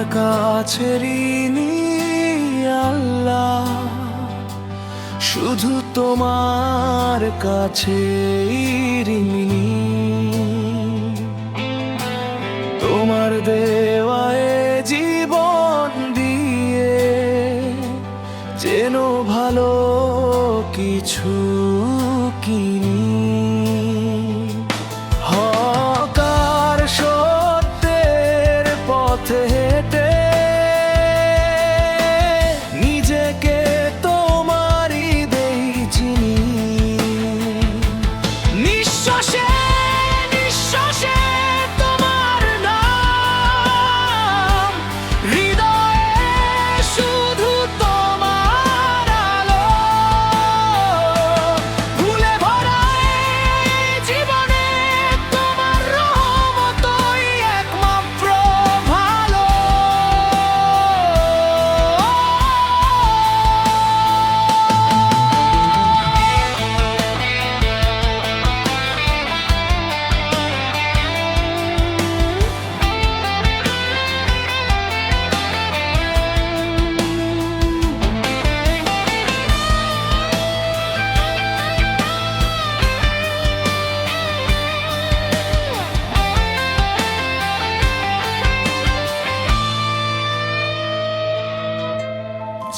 কাছে ঋণী আল্লাহ। শুধু তোমার কাছে তোমার দেওয়ায়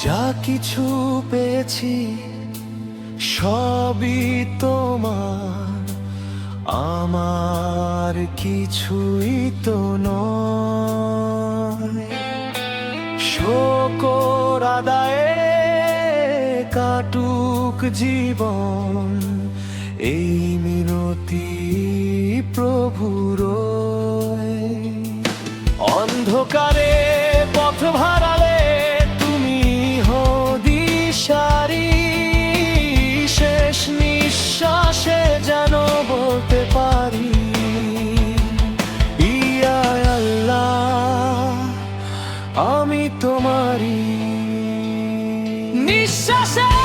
যা কিছু পেয়েছি সবই তোমার। আমার কিছুই তো নয়। আদায়ে কাটুক জীবন, এই মিনতি প্রভুর অন্ধকারে 你傻傻。